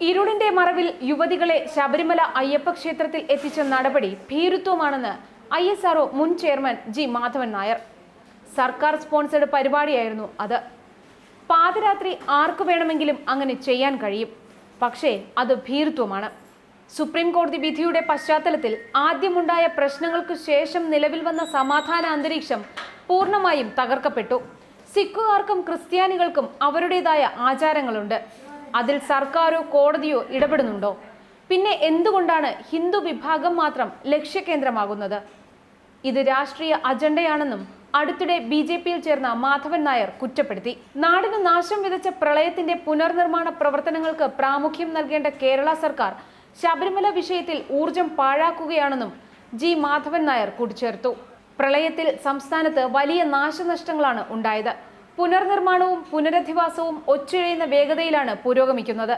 ഇരുളിന്റെ മറവിൽ യുവതികളെ ശബരിമല അയ്യപ്പ ക്ഷേത്രത്തിൽ എത്തിച്ച നടപടി ഭീരുത്വമാണെന്ന് ഐ എസ് ആർഒ മുൻ ചെയർമാൻ ജി മാധവൻ നായർ. സർക്കാർ സ്പോൺസേഡ് പരിപാടിയായിരുന്നു അത്. പാതിരാത്രി ആർക്കു വേണമെങ്കിലും അങ്ങനെ ചെയ്യാൻ കഴിയും. പക്ഷേ അത് ഭീരുത്വമാണ്. സുപ്രീം കോടതി വിധിയുടെ പശ്ചാത്തലത്തിൽ ആദ്യമുണ്ടായ പ്രശ്നങ്ങൾക്ക് ശേഷം നിലവിൽ വന്ന സമാധാന അന്തരീക്ഷം പൂർണമായും തകർക്കപ്പെട്ടു. സിഖുകാർക്കും ക്രിസ്ത്യാനികൾക്കും അവരുടേതായ ആചാരങ്ങളുണ്ട്. അതിൽ സർക്കാരോ കോടതിയോ ഇടപെടുന്നുണ്ടോ? പിന്നെ എന്തുകൊണ്ടാണ് ഹിന്ദു വിഭാഗം മാത്രം ലക്ഷ്യകേന്ദ്രമാകുന്നത്? ഇത് രാഷ്ട്രീയ അജണ്ടയാണെന്നും അടുത്തിടെ ബി ജെ പിയിൽ ചേർന്ന മാധവൻ നായർ കുറ്റപ്പെടുത്തി. നാടിന് നാശം വിതച്ച പ്രളയത്തിന്റെ പുനർനിർമ്മാണ പ്രവർത്തനങ്ങൾക്ക് പ്രാമുഖ്യം നൽകേണ്ട കേരള സർക്കാർ ശബരിമല വിഷയത്തിൽ ഊർജം പാഴാക്കുകയാണെന്നും ജി മാധവൻ നായർ കൂട്ടിച്ചേർത്തു. പ്രളയത്തിൽ സംസ്ഥാനത്ത് വലിയ നാശനഷ്ടങ്ങളാണ് ഉണ്ടായത്. പുനർനിർമ്മാണവും പുനരധിവാസവും ഒച്ചിഴയുന്ന വേഗതയിലാണ് പുരോഗമിക്കുന്നത്.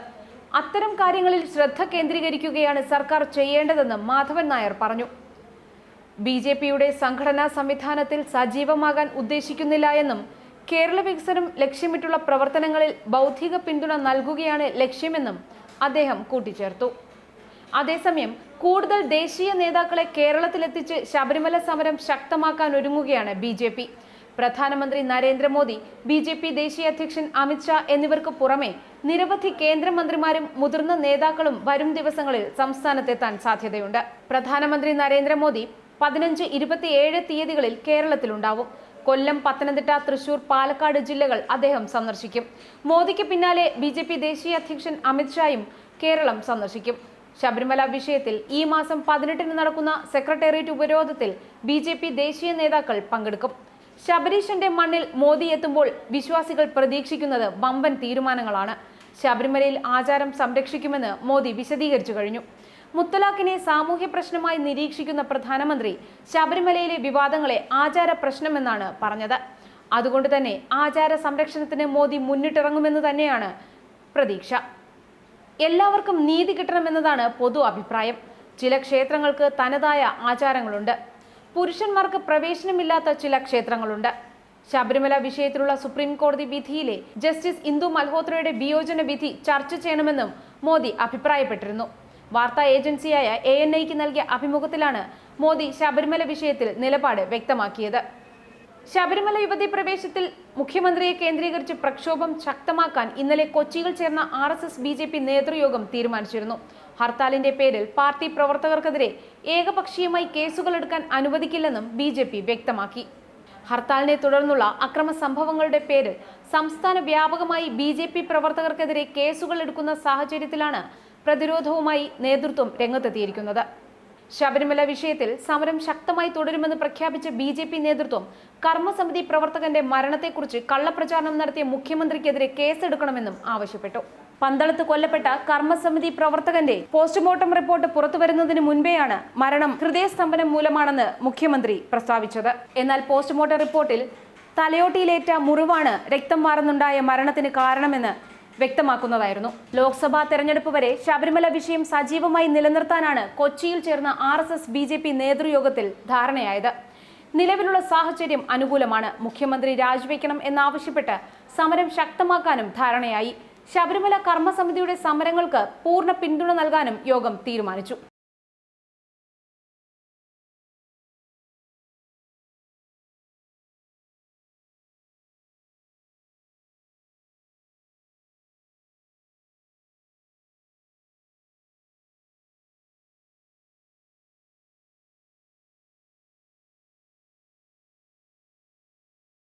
അത്തരം കാര്യങ്ങളിൽ ശ്രദ്ധ കേന്ദ്രീകരിക്കുകയാണ് സർക്കാർ ചെയ്യേണ്ടതെന്ന് മാധവൻ നായർ പറഞ്ഞു. ബി ജെ പിയുടെ സംഘടനാ സംവിധാനത്തിൽ സജീവമാകാൻ ഉദ്ദേശിക്കുന്നില്ല എന്നും കേരള വികസനം ലക്ഷ്യമിട്ടുള്ള പ്രവർത്തനങ്ങളിൽ ബൗദ്ധിക പിന്തുണ നൽകുകയാണ് ലക്ഷ്യമെന്നും അദ്ദേഹം കൂട്ടിച്ചേർത്തു. അതേസമയം കൂടുതൽ ദേശീയ നേതാക്കളെ കേരളത്തിലെത്തിച്ച് ശബരിമല സമരം ശക്തമാക്കാൻ ഒരുങ്ങുകയാണ് ബി പ്രധാനമന്ത്രി നരേന്ദ്രമോദി ബി ജെ പി ദേശീയ അധ്യക്ഷൻ അമിത്ഷാ എന്നിവർക്ക് പുറമെ നിരവധി കേന്ദ്രമന്ത്രിമാരും മുതിർന്ന നേതാക്കളും വരും ദിവസങ്ങളിൽ സംസ്ഥാനത്തെത്താൻ സാധ്യതയുണ്ട്. പ്രധാനമന്ത്രി നരേന്ദ്രമോദി പതിനഞ്ച് ഇരുപത്തിയേഴ് തീയതികളിൽ കേരളത്തിലുണ്ടാവും. കൊല്ലം പത്തനംതിട്ട തൃശൂർ പാലക്കാട് ജില്ലകൾ അദ്ദേഹം സന്ദർശിക്കും. മോദിക്ക് പിന്നാലെ ബി ജെ പി ദേശീയ അധ്യക്ഷൻ അമിത്ഷായും കേരളം സന്ദർശിക്കും. ശബരിമല വിഷയത്തിൽ ഈ മാസം പതിനെട്ടിന് നടക്കുന്ന സെക്രട്ടേറിയറ്റ് ഉപരോധത്തിൽ ബി ദേശീയ നേതാക്കൾ പങ്കെടുക്കും. ശബരീശന്റെ മണ്ണിൽ മോദി എത്തുമ്പോൾ വിശ്വാസികൾ പ്രതീക്ഷിക്കുന്നത് വമ്പൻ തീരുമാനങ്ങളാണ്. ശബരിമലയിൽ ആചാരം സംരക്ഷിക്കുമെന്ന് മോദി വിശദീകരിച്ചു കഴിഞ്ഞു. മുത്തലാഖിനെ സാമൂഹ്യ പ്രശ്നമായി നിരീക്ഷിക്കുന്ന പ്രധാനമന്ത്രി ശബരിമലയിലെ വിവാദങ്ങളെ ആചാര പ്രശ്നമെന്നാണ് പറഞ്ഞത്. അതുകൊണ്ട് തന്നെ ആചാര സംരക്ഷണത്തിന് മോദി മുന്നിട്ടിറങ്ങുമെന്ന് തന്നെയാണ് പ്രതീക്ഷ. എല്ലാവർക്കും നീതി കിട്ടണമെന്നതാണ് പൊതു അഭിപ്രായം. ചില ക്ഷേത്രങ്ങൾക്ക് തനതായ ആചാരങ്ങളുണ്ട്. പുരുഷന്മാർക്ക് പ്രവേശനമില്ലാത്ത ചില ക്ഷേത്രങ്ങളുണ്ട്. ശബരിമല വിഷയത്തിലുള്ള സുപ്രീം കോടതി വിധിയിലെ ജസ്റ്റിസ് ഇന്ദു മൽഹോത്രയുടെ വിയോജന വിധി ചർച്ച ചെയ്യണമെന്നും മോദി അഭിപ്രായപ്പെട്ടിരുന്നു. വാർത്താ ഏജൻസിയായ എ എൻ ഐക്ക് നൽകിയ അഭിമുഖത്തിലാണ് മോദി ശബരിമല വിഷയത്തിൽ നിലപാട് വ്യക്തമാക്കിയത്. ശബരിമല യുവതി പ്രവേശത്തിൽ മുഖ്യമന്ത്രിയെ കേന്ദ്രീകരിച്ച് പ്രക്ഷോഭം ശക്തമാക്കാൻ ഇന്നലെ കൊച്ചിയിൽ ചേർന്ന R S S B J P നേതൃയോഗം തീരുമാനിച്ചിരുന്നു. ഹർത്താലിന്റെ പേരിൽ പാർട്ടി പ്രവർത്തകർക്കെതിരെ ഏകപക്ഷീയമായി കേസുകൾ എടുക്കാൻ അനുവദിക്കില്ലെന്നും ബി ജെ പി വ്യക്തമാക്കി. ഹർത്താലിനെ തുടർന്നുള്ള അക്രമ സംഭവങ്ങളുടെ പേരിൽ സംസ്ഥാന വ്യാപകമായി ബി ജെ പി പ്രവർത്തകർക്കെതിരെ കേസുകൾ എടുക്കുന്ന സാഹചര്യത്തിലാണ് പ്രതിരോധവുമായി നേതൃത്വം രംഗത്തെത്തിയിരിക്കുന്നത്. ശബരിമല വിഷയത്തിൽ സമരം ശക്തമായി തുടരുമെന്ന് പ്രഖ്യാപിച്ച ബി ജെ പി നേതൃത്വം കർമ്മസമിതി പ്രവർത്തകന്റെ മരണത്തെക്കുറിച്ച് കള്ളപ്രചാരണം നടത്തിയ മുഖ്യമന്ത്രിക്കെതിരെ കേസെടുക്കണമെന്നും ആവശ്യപ്പെട്ടു. പന്തളത്ത് കൊല്ലപ്പെട്ട കർമ്മസമിതി പ്രവർത്തകന്റെ പോസ്റ്റ്മോർട്ടം റിപ്പോർട്ട് പുറത്തുവരുന്നതിന് മുൻപേയാണ് മരണം ഹൃദയസ്തംഭനം മൂലമാണെന്ന് മുഖ്യമന്ത്രി പ്രസ്താവിച്ചത്. എന്നാൽ പോസ്റ്റ്മോർട്ടം റിപ്പോർട്ടിൽ തലയോട്ടിയിലേറ്റ മുറിവാണ് രക്തം മാറുന്നുണ്ടായ മരണത്തിന് കാരണമെന്ന് വ്യക്തമാക്കുന്നതായിരുന്നു. ലോക്സഭാ തെരഞ്ഞെടുപ്പ് വരെ ശബരിമല വിഷയം സജീവമായി നിലനിർത്താനാണ് കൊച്ചിയിൽ ചേർന്ന R S S B J P നേതൃയോഗത്തിൽ ധാരണയായത്. നിലവിലുള്ള സാഹചര്യം അനുകൂലമാണ്. മുഖ്യമന്ത്രി രാജിവെക്കണം എന്നാവശ്യപ്പെട്ട് സമരം ശക്തമാക്കാനും ധാരണയായി. ശബരിമല കർമ്മസമിതിയുടെ സമരങ്ങൾക്ക് പൂർണ പിന്തുണ നൽകാനും യോഗം തീരുമാനിച്ചു.